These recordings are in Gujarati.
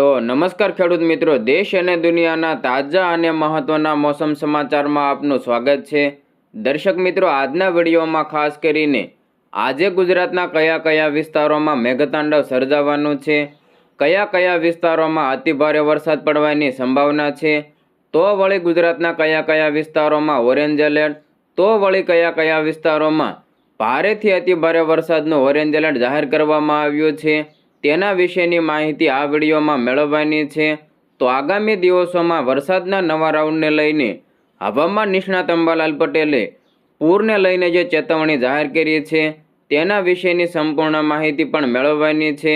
તો નમસ્કાર ખેડૂત મિત્રો, દેશ અને દુનિયાના તાજા અને મહત્વના મોસમ સમાચારમાં આપનું સ્વાગત છે. દર્શક મિત્રો, આજના વિડીયોમાં ખાસ કરીને આજે ગુજરાતના કયા કયા વિસ્તારોમાં મેઘતાંડવ સર્જાવાનું છે, કયા કયા વિસ્તારોમાં અતિભારે વરસાદ પડવાની સંભાવના છે, તો વળી ગુજરાતના કયા કયા વિસ્તારોમાં ઓરેન્જ એલર્ટ, તો વળી કયા કયા વિસ્તારોમાં ભારેથી અતિભારે વરસાદનું ઓરેન્જ એલર્ટ જાહેર કરવામાં આવ્યું છે. તેના વિશેની માહિતી આ વિડીયોમાં મેળવવાની છે. તો આગામી દિવસોમાં વરસાદના નવા રાઉન્ડને લઈને હવામાન નિષ્ણાત અંબાલાલ પટેલે પૂરને લઈને જે ચેતવણી જાહેર કરી છે, તેના વિશેની સંપૂર્ણ માહિતી પણ મેળવવાની છે.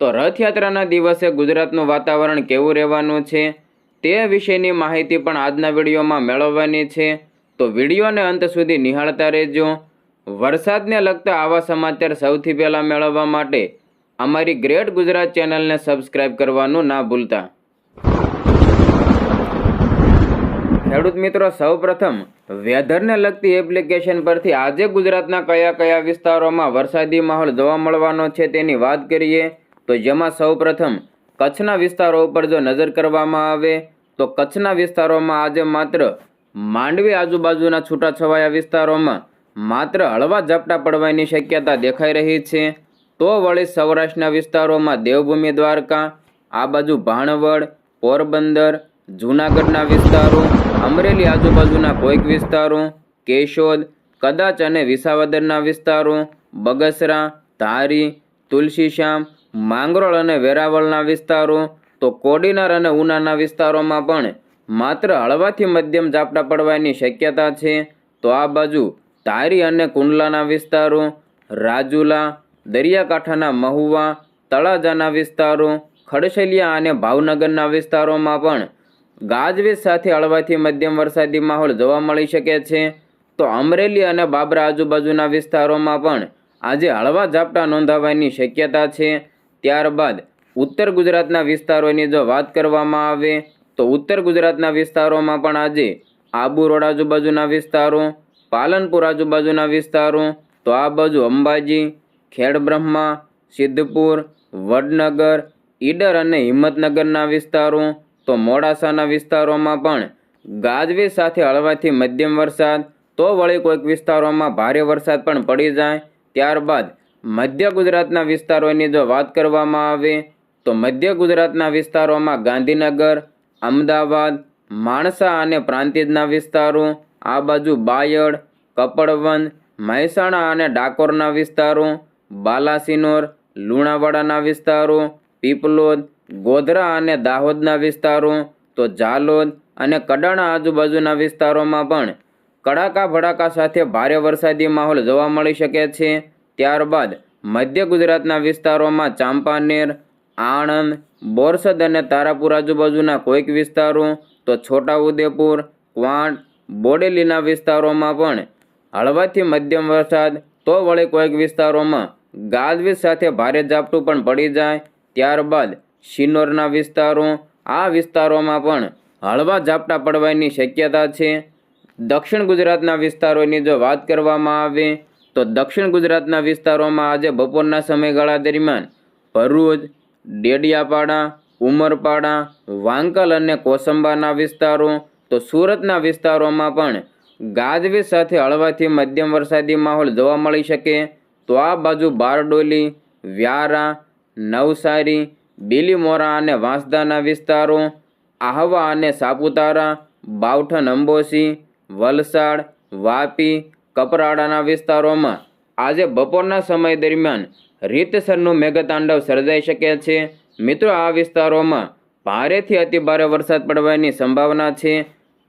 તો રથયાત્રાના દિવસે ગુજરાતનું વાતાવરણ કેવું રહેવાનું છે, તે વિશેની માહિતી પણ આજના વિડીયોમાં મેળવવાની છે. તો વિડીયોને અંત સુધી નિહાળતા રહેજો. વરસાદને લગતા આવા સમાચાર સૌથી પહેલાં મેળવવા માટે અમારી ગ્રેટ ગુજરાત ચેનલને સબસ્ક્રાઈબ કરવાનું ના ભૂલતા. ખેડૂત મિત્રો, સૌપ્રથમ વેધરને લગતી એપ્લિકેશન પરથી આજે ગુજરાતના કયા કયા વિસ્તારોમાં વરસાદી માહોલ જોવા મળવાનો છે તેની વાત કરીએ, તો જેમાં સૌપ્રથમ કચ્છના વિસ્તારો ઉપર જો નજર કરવામાં આવે, તો કચ્છના વિસ્તારોમાં આજે માત્ર માંડવી આજુબાજુના છૂટાછવાયા વિસ્તારોમાં માત્ર હળવા ઝાપટા પડવાની શક્યતા દેખાઈ રહી છે. તો વળી સૌરાષ્ટ્રના વિસ્તારોમાં દેવભૂમિ દ્વારકા, આ બાજુ ભાણવડ, પોરબંદર, જૂનાગઢના વિસ્તારો, અમરેલી આજુબાજુના કોઈક વિસ્તારો, કેશોદ, કદાચ અને વિસાવદરના વિસ્તારો, બગસરા, ધારી, તુલસીશ્યામ, માંગરોળ અને વેરાવળના વિસ્તારો, તો કોડીનાર અને ઉનાના વિસ્તારોમાં પણ માત્ર હળવાથી મધ્યમ ઝાપટા પડવાની શક્યતા છે. તો આ બાજુ તારી અને કુંડલાના વિસ્તારો, રાજુલા દરિયાકાંઠાના મહુવા, તળાજાના વિસ્તારો, ખડશલિયા અને ભાવનગરના વિસ્તારોમાં પણ ગાજવીજ સાથે હળવાથી મધ્યમ વરસાદી માહોલ જોવા મળી શકે છે. તો અમરેલી અને બાબરા આજુબાજુના વિસ્તારોમાં પણ આજે હળવા ઝાપટા નોંધાવાની શક્યતા છે. ત્યારબાદ ઉત્તર ગુજરાતના વિસ્તારોની જો વાત કરવામાં આવે, તો ઉત્તર ગુજરાતના વિસ્તારોમાં પણ આજે આબુ રોડ આજુબાજુના વિસ્તારો, પાલનપુર આજુબાજુના વિસ્તારો, તો આ બાજુ અંબાજી ખેડબ્રહ્મા, સિદ્ધપુર, વડનગર, ઈડર અને હિંમતનગરના વિસ્તારો, તો મોડાસાના વિસ્તારોમાં પણ ગાજવીજ સાથે હળવાથી મધ્યમ વરસાદ, તો વળી કોઈક વિસ્તારોમાં ભારે વરસાદ પણ પડી જાય. ત્યારબાદ મધ્ય ગુજરાતના વિસ્તારોની જો વાત કરવામાં આવે, તો મધ્ય ગુજરાતના વિસ્તારોમાં ગાંધીનગર, અમદાવાદ, માણસા અને પ્રાંતિજના વિસ્તારો, આ બાજુ બાયડ કપડવંદ મહેસાણા અને ડાકોરના વિસ્તારો બાલાસિનોર, લુણાવાડાના વિસ્તારો, પીપલોદ, ગોધરા અને દાહોદના વિસ્તારો, તો જાલોદ અને કડાણા આજુબાજુના વિસ્તારોમાં પણ કડાકા ભડાકા સાથે ભારે વરસાદી માહોલ જોવા મળી શકે છે. ત્યારબાદ મધ્ય ગુજરાતના વિસ્તારોમાં ચાંપાનેર, આણંદ, બોરસદ અને તારાપુર આજુબાજુના કોઈક વિસ્તારો, તો છોટાઉદેપુર, ક્વાંટ, બોડેલીના વિસ્તારોમાં પણ હળવાથી મધ્યમ વરસાદ, તો વળી કોઈક વિસ્તારોમાં ગાજવીજ સાથે ભારે ઝાપટું પણ પડી જાય, ત્યારબાદ શિનોરના વિસ્તારો, આ વિસ્તારોમાં પણ હળવા ઝાપટા પડવાની શક્યતા છે. દક્ષિણ ગુજરાતના વિસ્તારોની જો વાત કરવામાં આવે, તો દક્ષિણ ગુજરાતના વિસ્તારોમાં આજે બપોરના સમયગાળા દરમિયાન ભરૂચ, ડેડિયાપાડા, ઉમરપાડા, વાંકલ અને કોસંબાના વિસ્તારો, તો સુરતના વિસ્તારોમાં પણ ગાજવીજ સાથે હળવાથી મધ્યમ વરસાદી માહોલ જોવા મળી શકે. તો આ બાજુ બારડોલી, વ્યારા, નવસારી, બીલીમોરા અને વાંસદાના વિસ્તારો, આહવા અને સાપુતારા, બાવઠન અંબોસી, વલસાડ, વાપી, કપરાડાના વિસ્તારોમાં આજે બપોરના સમય દરમિયાન રીતસરનું મેઘતાંડવ સર્જાઈ શકે છે. મિત્રો, આ વિસ્તારોમાં ભારેથી અતિભારે વરસાદ પડવાની સંભાવના છે.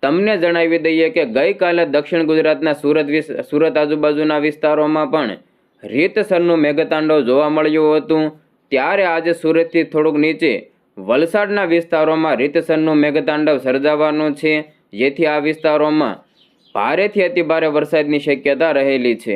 તમને જણાવી દઈએ કે ગઈકાલે દક્ષિણ ગુજરાતના સુરત સુરત આજુબાજુના વિસ્તારોમાં પણ રીતસરનું મેઘતાંડવ જોવા મળ્યું હતું, ત્યારે આજે સુરતથી થોડુંક નીચે વલસાડના વિસ્તારોમાં રીતસરનું મેઘતાંડવ સર્જાવાનું છે. જેથી આ વિસ્તારોમાં ભારેથી અતિભારે વરસાદની શક્યતા રહેલી છે.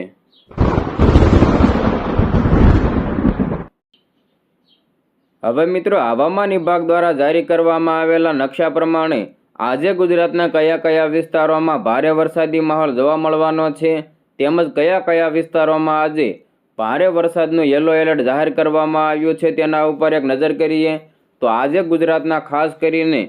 હવે મિત્રો, હવામાન વિભાગ દ્વારા જારી કરવામાં આવેલા નકશા પ્રમાણે આજે ગુજરાતના કયા કયા વિસ્તારોમાં ભારે વરસાદી માહોલ જોવા મળવાનો છે? તેમજ કયા કયા વિસ્તારોમાં આજે ભારે વરસાદનું યલો એલર્ટ જાહેર કરવામાં આવ્યું છે તેના ઉપર એક નજર કરીએ તો આજે ગુજરાતના ખાસ કરીને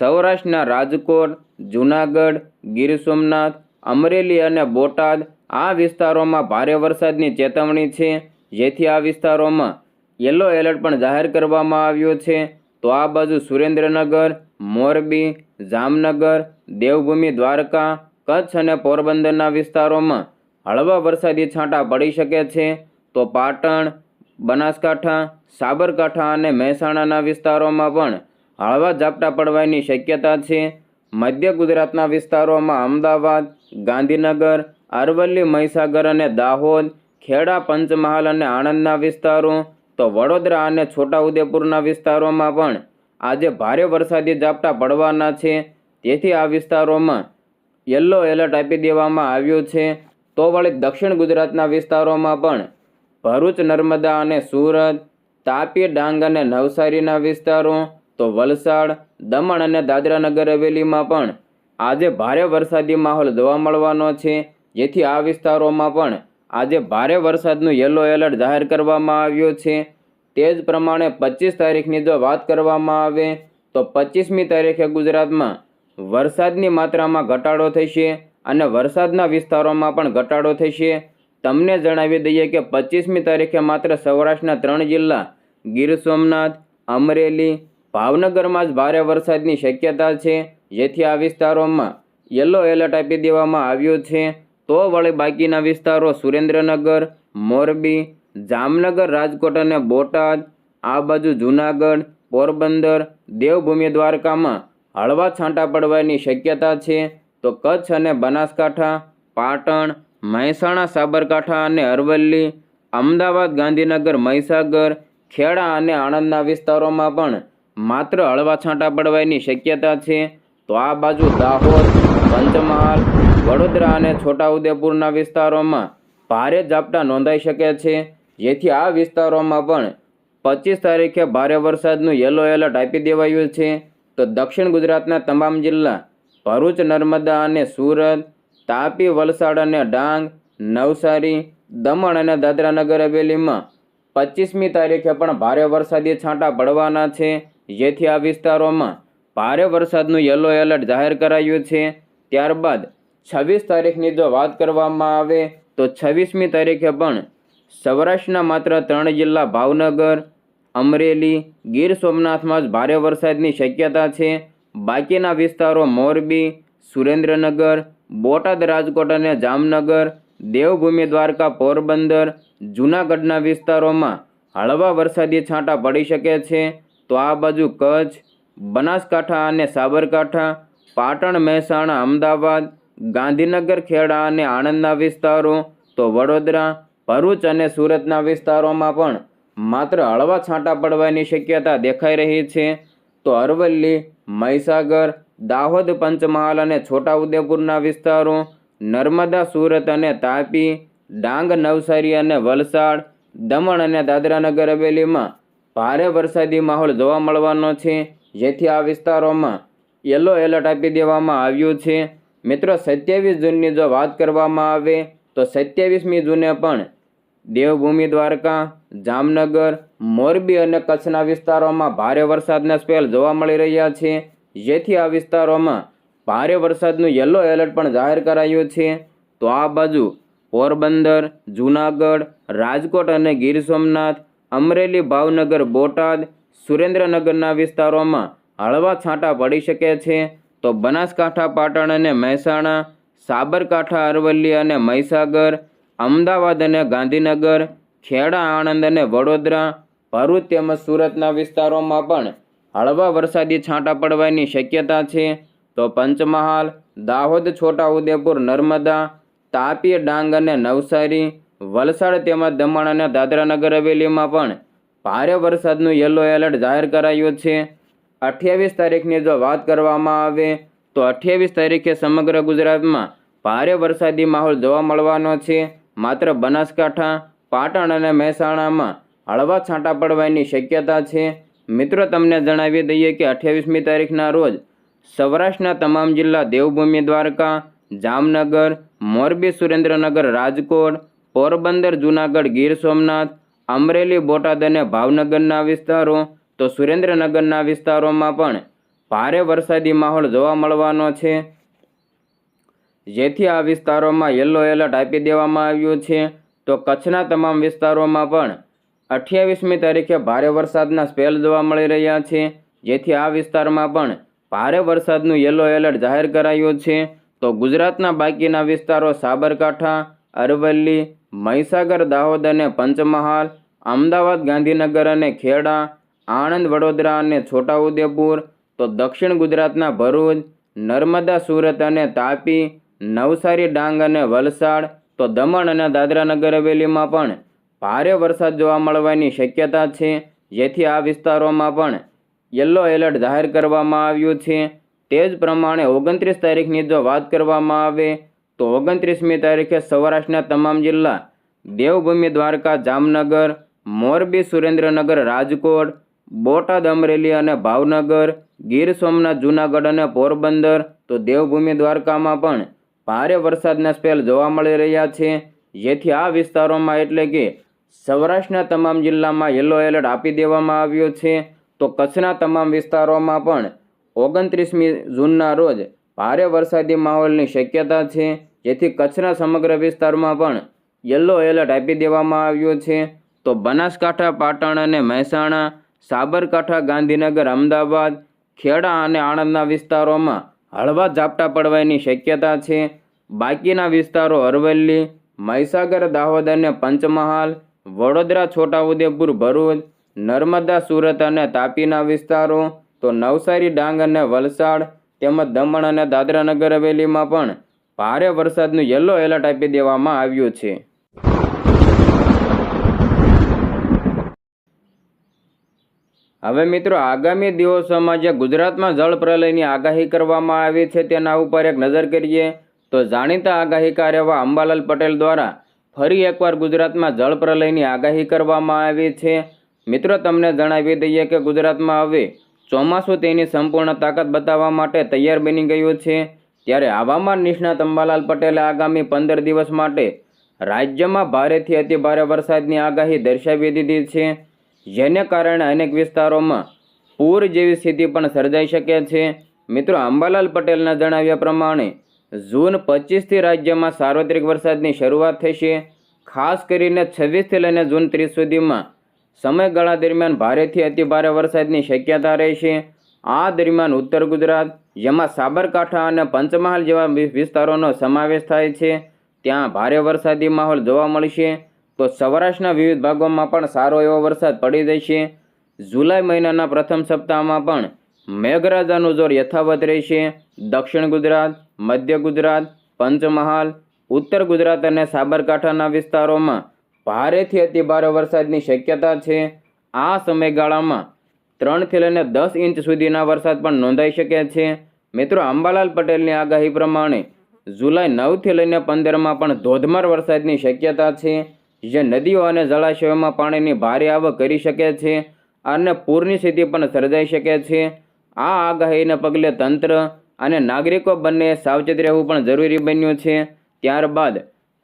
સૌરાષ્ટ્રના રાજકોટ, જૂનાગઢ, ગીર સોમનાથ, અમરેલી અને બોટાદ આ વિસ્તારોમાં ભારે વરસાદની ચેતવણી છે. જેથી આ વિસ્તારોમાં યલો એલર્ટ પણ જાહેર કરવામાં આવ્યો છે. તો આ બાજુ સુરેન્દ્રનગર, મોરબી, જામનગર, દેવભૂમિ, દ્વારકા, કચ્છ અને પોરબંદરના વિસ્તારોમાં હળવા વરસાદી છાંટા પડી શકે છે, તો પાટણ, બનાસકાંઠા, સાબરકાંઠા અને મહેસાણાના વિસ્તારોમાં પણ હળવા ઝાપટા પડવાની શક્યતા છે. મધ્ય ગુજરાતના વિસ્તારોમાં અમદાવાદ, ગાંધીનગર, અરવલ્લી, મહીસાગર અને દાહોદ, ખેડા, પંચમહાલ અને આણંદના વિસ્તારો, તો વડોદરા અને છોટાઉદેપુરના વિસ્તારોમાં પણ આજે ભારે વરસાદી ઝાપટા પડવાના છે. તેથી આ વિસ્તારોમાં યલો એલર્ટ આપી દેવામાં આવ્યું છે. તો વળી દક્ષિણ ગુજરાતના વિસ્તારોમાં પણ ભરૂચ, નર્મદા અને સુરત, તાપી, ડાંગ અને નવસારીના વિસ્તારો, તો વલસાડ, દમણ અને દાદરા નગર હવેલીમાં પણ આજે ભારે વરસાદી માહોલ જોવા મળવાનો છે. જેથી આ વિસ્તારોમાં પણ આજે ભારે વરસાદનું યલો એલર્ટ જાહેર કરવામાં આવ્યું છે. તે જ પ્રમાણે પચીસ તારીખની જો વાત કરવામાં આવે, તો પચીસમી તારીખે ગુજરાતમાં વરસાદની માત્રામાં ઘટાડો થશે. અને વરસાદના વિસ્તારોમાં પણ ઘટાડો થશે. તમને જણાવી દઈએ કે પચીસમી તારીખે માત્ર સૌરાષ્ટ્રના ત્રણ જિલ્લા ગીર સોમનાથ, અમરેલી, ભાવનગરમાં જ ભારે વરસાદની શક્યતા છે. જેથી આ વિસ્તારોમાં યલો એલર્ટ આપી દેવામાં આવ્યું છે. તો વળી બાકીના વિસ્તારો સુરેન્દ્રનગર, મોરબી, જામનગર, રાજકોટ અને બોટાદ, આ બાજુ જૂનાગઢ, પોરબંદર, દેવભૂમિ દ્વારકામાં હળવા છાંટા પડવાની શક્યતા છે. તો કચ્છ અને બનાસકાંઠા, પાટણ, મહેસાણા, સાબરકાંઠા અને અરવલ્લી, અમદાવાદ, ગાંધીનગર, મહીસાગર, ખેડા અને આણંદના વિસ્તારોમાં પણ માત્ર હળવા છાંટા પડવાની શક્યતા છે. તો આ બાજુ દાહોદ, પંચમહાલ, વડોદરા અને છોટાઉદેપુરના વિસ્તારોમાં ભારે ઝાપટા નોંધાઈ શકે છે. જેથી આ વિસ્તારોમાં પણ પચીસ તારીખે ભારે વરસાદનું યલો એલર્ટ આપી દેવાયું છે. તો દક્ષિણ ગુજરાતના તમામ જિલ્લા ભરૂચ, નર્મદા અને સુરત, તાપી, વલસાડ અને ડાંગ, નવસારી, દમણ અને દાદરાનગર હવેલીમાં પચીસમી તારીખે પણ ભારે વરસાદી છાંટા પડવાના છે. જેથી આ વિસ્તારોમાં ભારે વરસાદનું યલો એલર્ટ જાહેર કરાયું છે. ત્યારબાદ છવ્વીસ તારીખની જો વાત કરવામાં આવે તો છવ્વીસમી તારીખે પણ સૌરાષ્ટ્રના માત્ર ત્રણ જિલ્લા ભાવનગર, અમરેલી, ગીર સોમનાથમાં જ ભારે વરસાદની શક્યતા છે. બાકીના વિસ્તારો મોરબી, સુરેન્દ્રનગર, બોટાદ રાજકોટ અને જામનગર, દેવભૂમિ દ્વારકા, પોરબંદર, જૂનાગઢના વિસ્તારોમાં હળવા વરસાદી છાંટા પડી શકે છે. તો આ બાજુ કચ્છ, બનાસકાંઠા અને સાબરકાંઠા, પાટણ, મહેસાણા, અમદાવાદ, ગાંધીનગર, ખેડા અને આણંદના વિસ્તારો, તો વડોદરા, ભરૂચ અને સુરતના વિસ્તારોમાં પણ માત્ર હળવા છાંટા પડવાની શક્યતા દેખાઈ રહી છે. તો અરવલ્લી, મહીસાગર, દાહોદ, પંચમહાલ અને છોટાઉદેપુરના વિસ્તારો, નર્મદા, સુરત અને તાપી, ડાંગ, નવસારી અને વલસાડ, દમણ અને દાદરાનગર હવેલીમાં ભારે વરસાદી માહોલ જોવા મળવાનો છે. જેથી આ વિસ્તારોમાં યલો એલર્ટ આપી દેવામાં આવ્યું છે. મિત્રો, સત્યાવીસ જૂનની જો વાત કરવામાં આવે, તો સત્યાવીસમી જૂને પણ દેવભૂમિ દ્વારકા, જામનગર, મોરબી અને કચ્છના વિસ્તારોમાં ભારે વરસાદના સ્પેલ જોવા મળી રહ્યા છે. જેથી આ વિસ્તારોમાં ભારે વરસાદનું યલો એલર્ટ પણ જાહેર કરાયું છે. તો આ બાજુ પોરબંદર, જૂનાગઢ, રાજકોટ અને ગીર સોમનાથ, અમરેલી, ભાવનગર, બોટાદ, સુરેન્દ્રનગરના વિસ્તારોમાં હળવા છાંટા પડી શકે છે. તો બનાસકાંઠા, પાટણ અને મહેસાણા, સાબરકાંઠા, અરવલ્લી અને મહીસાગર અમદાવાદ અને ગાંધીનગર, ખેડા, આણંદ અને વડોદરા, ભરૂચ તેમજ સુરતના વિસ્તારોમાં પણ હળવા વરસાદી છાંટા પડવાની શક્યતા છે. તો પંચમહાલ, દાહોદ, છોટાઉદેપુર, નર્મદા, તાપી, ડાંગ અને નવસારી, વલસાડ તેમજ દમણ અને દાદરાનગર હવેલીમાં પણ ભારે વરસાદનું યલો એલર્ટ જાહેર કરાયું છે. અઠ્યાવીસ તારીખની જો વાત કરવામાં આવે, તો અઠ્યાવીસ તારીખે સમગ્ર ગુજરાતમાં ભારે વરસાદી માહોલ જોવા મળવાનો છે. માત્ર બનાસકાંઠા, પાટણ અને મહેસાણામાં હળવા છાંટા પડવાની શક્યતા છે. મિત્રો, તમને જણાવી દઈએ કે અઠ્યાવીસમી તારીખના રોજ સૌરાષ્ટ્રના તમામ જિલ્લા દેવભૂમિ દ્વારકા, જામનગર, મોરબી, સુરેન્દ્રનગર, રાજકોટ, પોરબંદર, જૂનાગઢ, ગીર સોમનાથ, અમરેલી, બોટાદ અને ભાવનગરના વિસ્તારો, તો સુરેન્દ્રનગરના વિસ્તારોમાં પણ ભારે વરસાદી માહોલ જોવા મળવાનો છે. જેથી આ વિસ્તારોમાં યલો એલર્ટ આપી દેવામાં આવ્યું છે. તો કચ્છના તમામ વિસ્તારોમાં પણ અઠ્યાવીસમી તારીખે ભારે વરસાદના સ્પેલ જોવા મળી રહ્યા છે. જેથી આ વિસ્તારમાં પણ ભારે વરસાદનું યલો એલર્ટ જાહેર કરાયું છે. તો ગુજરાતના બાકીના વિસ્તારો સાબરકાંઠા, અરવલ્લી, મહીસાગર, દાહોદ અને પંચમહાલ, અમદાવાદ, ગાંધીનગર અને ખેડા, આણંદ, વડોદરા અને છોટાઉદેપુર, તો દક્ષિણ ગુજરાતના ભરૂચ, નર્મદા, સુરત અને તાપી નવસારી, ડાંગ અને વલસાડ, તો દમણ અને દાદરાનગર હવેલીમાં પણ ભારે વરસાદ જોવા મળવાની શક્યતા છે. જેથી આ વિસ્તારોમાં પણ યલો એલર્ટ જાહેર કરવામાં આવ્યું છે. તે જ પ્રમાણે ઓગણત્રીસ તારીખની જો વાત કરવામાં આવે, તો ઓગણત્રીસમી તારીખે સૌરાષ્ટ્રના તમામ જિલ્લા દેવભૂમિ, દ્વારકા, જામનગર, મોરબી, સુરેન્દ્રનગર, રાજકોટ, બોટાદ, અમરેલી અને ભાવનગર, ગીર સોમનાથ, જૂનાગઢ અને પોરબંદર, તો દેવભૂમિ, દ્વારકામાં પણ ભારે વરસાદના સ્પેલ જોવા મળી રહ્યા છે. જેથી આ વિસ્તારોમાં એટલે કે સૌરાષ્ટ્રના તમામ જિલ્લામાં યલો એલર્ટ આપી દેવામાં આવ્યો છે. તો કચ્છના તમામ વિસ્તારોમાં પણ ઓગણત્રીસમી જૂનના રોજ ભારે વરસાદી માહોલની શક્યતા છે. જેથી કચ્છના સમગ્ર વિસ્તારમાં પણ યલો એલર્ટ આપી દેવામાં આવ્યો છે. તો બનાસકાંઠા, પાટણ અને મહેસાણા, સાબરકાંઠા, ગાંધીનગર, અમદાવાદ, ખેડા અને આણંદના વિસ્તારોમાં હળવા ઝાપટા પડવાની શક્યતા છે. બાકીના વિસ્તારો અરવલ્લી, મહીસાગર, દાહોદ અને પંચમહાલ, વડોદરા, છોટાઉદેપુર, ભરૂચ, નર્મદા, સુરત અને તાપીના વિસ્તારો, તો નવસારી, ડાંગ અને વલસાડ, તેમજ દમણ અને દાદરાનગર હવેલીમાં પણ ભારે વરસાદનું યલો એલર્ટ આપી દેવામાં આવ્યું છે. હવે મિત્રો, આગામી દિવસોમાં જે ગુજરાતમાં જળ પ્રલયની આગાહી કરવામાં આવી છે તેના ઉપર એક નજર કરીએ તો જાણીતા આગાહીકાર એવા અંબાલાલ પટેલ દ્વારા ફરી એકવાર ગુજરાતમાં જળ પ્રલયની આગાહી કરવામાં આવી છે. મિત્રો, તમને જણાવી દઈએ કે ગુજરાતમાં હવે ચોમાસું તેની સંપૂર્ણ તાકાત બતાવવા માટે તૈયાર બની ગયું છે. ત્યારે હવામાન નિષ્ણાત અંબાલાલ પટેલે આગામી પંદર દિવસ માટે રાજ્યમાં ભારેથી અતિભારે વરસાદની આગાહી દર્શાવી દીધી છે. જેને કારણે અનેક વિસ્તારોમાં પૂર જેવી સ્થિતિ પણ સર્જાઈ શકે છે. મિત્રો, અંબાલાલ પટેલના જણાવ્યા પ્રમાણે, જૂન પચીસથી રાજ્યમાં સાર્વત્રિક વરસાદની શરૂઆત થશે. ખાસ કરીને છવ્વીસથી લઈને જૂન ત્રીસ સુધીમાં સમયગાળા દરમિયાન ભારેથી અતિભારે વરસાદની શક્યતા રહેશે. આ દરમિયાન ઉત્તર ગુજરાત, જેમાં સાબરકાંઠા અને પંચમહાલ જેવા વિસ્તારોનો સમાવેશ થાય છે. ત્યાં ભારે વરસાદી માહોલ જોવા મળશે. તો સૌરાષ્ટ્રના વિવિધ ભાગોમાં પણ સારો એવો વરસાદ પડી રહેશે જુલાઈ મહિનાના પ્રથમ સપ્તાહમાં પણ મેઘરાજાનું જોર યથાવત રહેશે દક્ષિણ ગુજરાત, મધ્ય ગુજરાત, પંચમહાલ, ઉત્તર ગુજરાત અને સાબરકાંઠાના વિસ્તારોમાં ભારેથી અતિભારે વરસાદની શક્યતા છે. આ સમયગાળામાં ત્રણથી લઈને દસ ઇંચ સુધીના વરસાદ પણ નોંધાઈ શકે છે. મિત્રો, અંબાલાલ પટેલની આગાહી પ્રમાણે જુલાઈ નવથી લઈને પંદરમાં પણ ધોધમાર વરસાદની શક્યતા છે. જે નદીઓ અને જળાશયોમાં પાણીની ભારે આવક કરી શકે છે અને પૂરની સ્થિતિ પણ સર્જાઈ શકે છે. આ આગાહીને પગલે તંત્ર અને નાગરિકો બંને સાવચેત રહેવું પણ જરૂરી બન્યું છે. ત્યારબાદ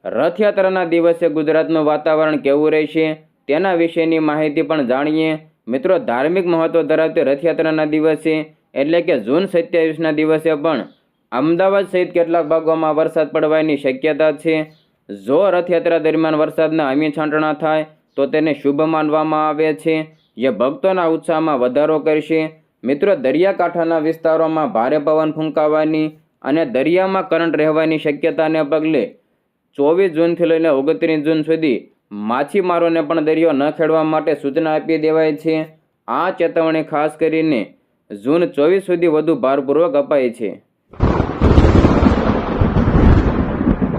રથયાત્રાના દિવસે ગુજરાતનું વાતાવરણ કેવું રહેશે તેના વિશેની માહિતી પણ જાણીએ. મિત્રો, ધાર્મિક મહત્વ ધરાવતી રથયાત્રાના દિવસે એટલે કે જૂન સત્યાવીસના દિવસે પણ અમદાવાદ સહિત કેટલાક ભાગોમાં વરસાદ પડવાની શક્યતા છે. જો રથયાત્રા દરમિયાન વરસાદના અમી છાંટણા થાય, તો તેને શુભ માનવામાં આવે છે. જે ભક્તોના ઉત્સાહમાં વધારો કરશે. મિત્રો, દરિયાકાંઠાના વિસ્તારોમાં ભારે પવન ફૂંકાવાની અને દરિયામાં કરંટ રહેવાની શક્યતાને પગલે ચોવીસ જૂનથી લઈને ઓગણત્રીસ જૂન સુધી માછીમારોને પણ દરિયો ન ખેડવા માટે સૂચના આપી દેવાય છે. આ ચેતવણી ખાસ કરીને જૂન ચોવીસ સુધી વધુ ભારપૂર્વક અપાઈ છે.